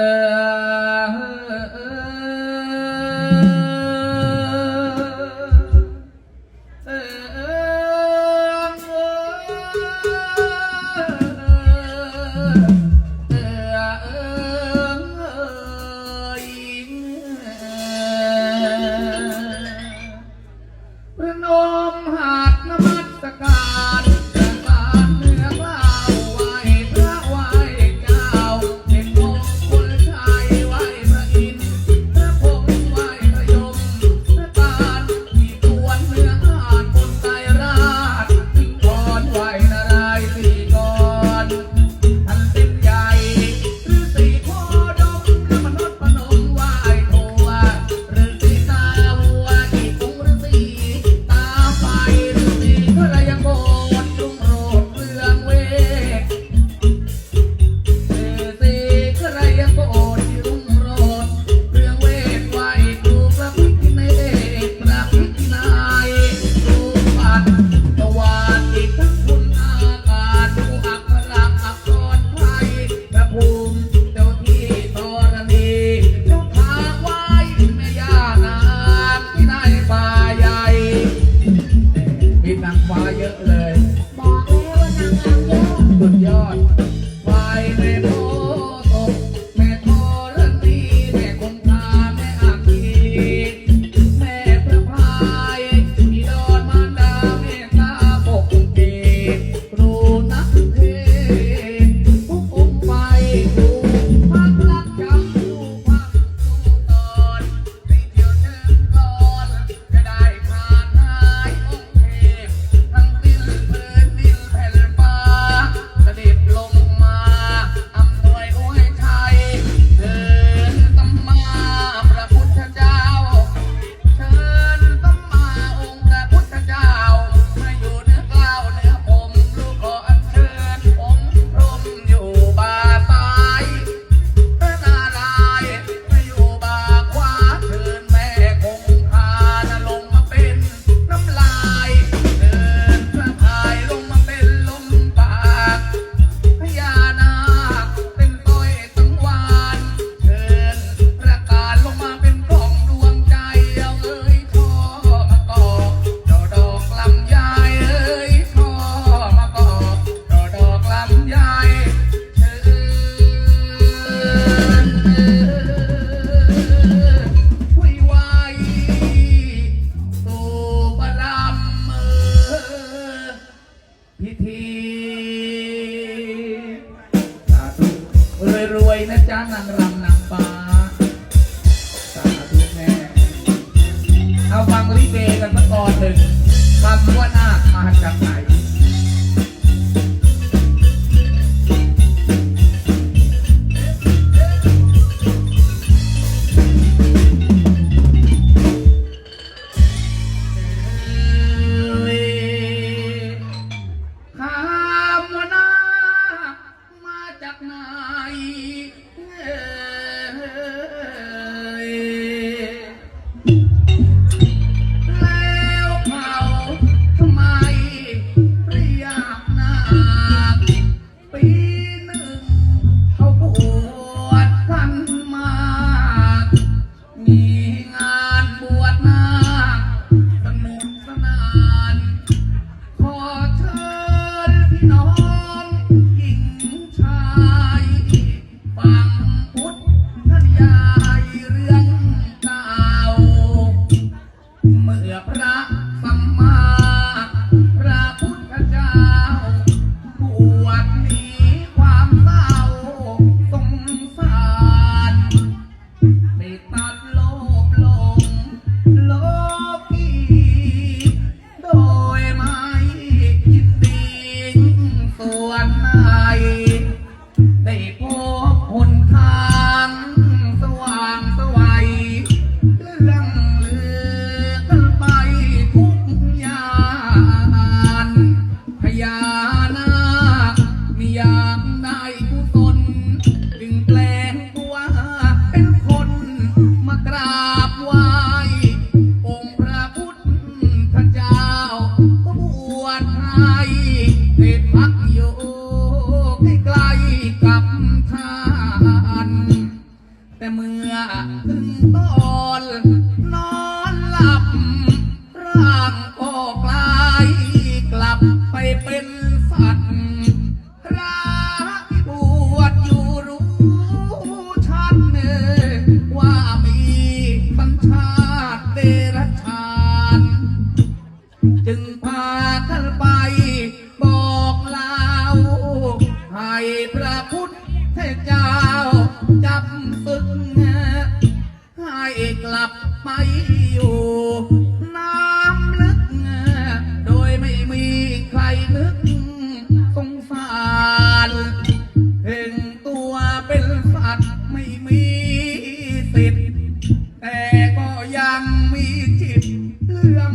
آه, آه،, آه. ฟังลิเกกันมาก่อนหนึ่งคำว่านาคมาจากไหน ส่วนไหน ทาน แต่เมื่อถึงตอน กลับไปอยู่ น้ำลึก โดยไม่มีใครนึกสงสารเห็นตัวเป็นสัตว์ไม่มีสิทธิ์แต่ก็ยังมีจิตเลื่อม